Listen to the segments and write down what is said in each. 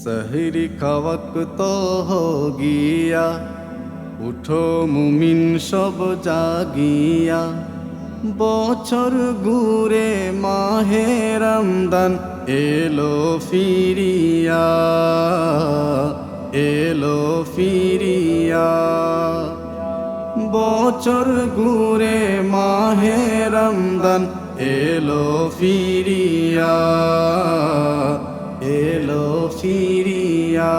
सहरी का वक्त हो गया উঠো মুমিন সব জাগিয়া বছর ঘুরে মাহে রমদান এলো ফিরিয়া এলো ফিরিয়া বছর ঘুরে মাহে রমদান এলো ফিরিয়া এলো ফিরিয়া।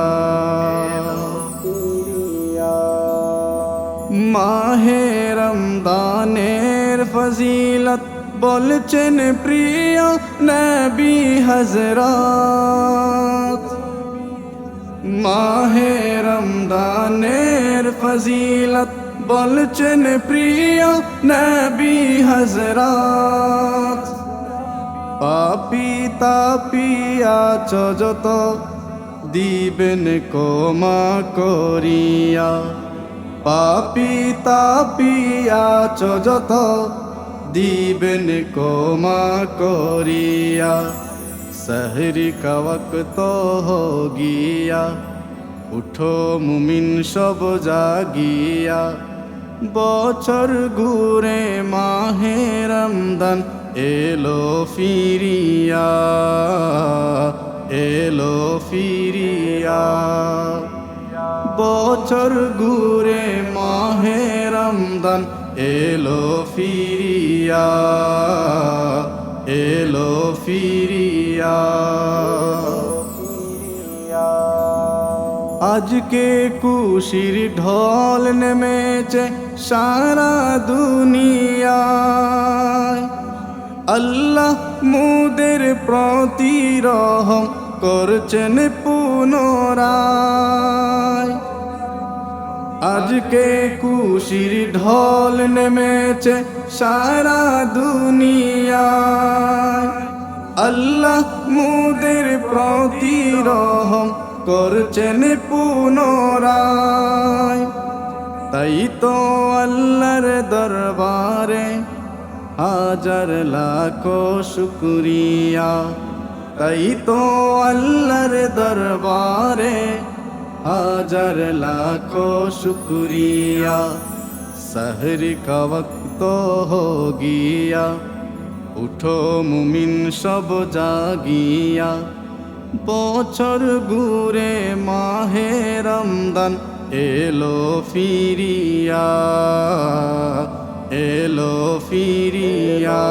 মাহে রমদানের ফজিলত বলছেন প্রিয় নবী হজরত মাহে রমদানের ফজিলত বলছেন প্রিয় নবী হজরত পাপি তাপিয়া যত দিবেন কোমা করিয়া পাপি তাপিয়া যত দিবেন কোমা করিয়া सहरी का वक्त हो गया উঠো মুমিন সব জাগিয়া বছর ঘুরে মাহে রমদান এলো ফিরিয়া এলো ফিরিয়া। বছর ঘুরে মাহে রমদান এলো ফিরিয়া এলো ফিরিয়া। আজকে কুশির ঢল নেমেছে সারা দুনিয়ায় আল্লাহ মুদের প্রতি রহম করছেন পুনরায়। আজকে কুশির ঢল নেমেছে সারা দুনিয়ায়। আল্লাহ মুদের প্রতি রহম করছেন পুনরায়। তাই তো আল্লাহর দরবারে হাজার লাখো শুক্রিয়া তাই তো আল্লাহর দরবারে হাজার লাখো শুক্রিয়া सहर का वक्त हो गया উঠো মুমিন সব জাগিয়া বছর ঘুরে মাহে রমদান এলো ফিরিয়া এলো ফিরিয়া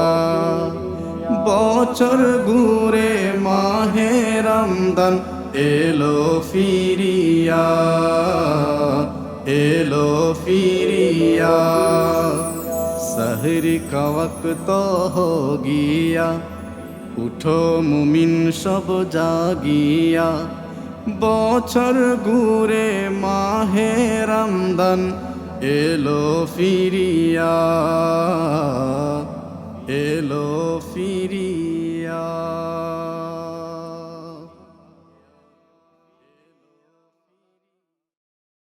বছর ঘুরে মাহে রমদান এলো ফিরিয়া এলো ফিরিয়া सहर का वक्त हो गया উঠো মুমিন সব জাগিয়া বছর ঘুরে মাহে রমদান এলো ফিরিয়া এলো ফিরিয়া।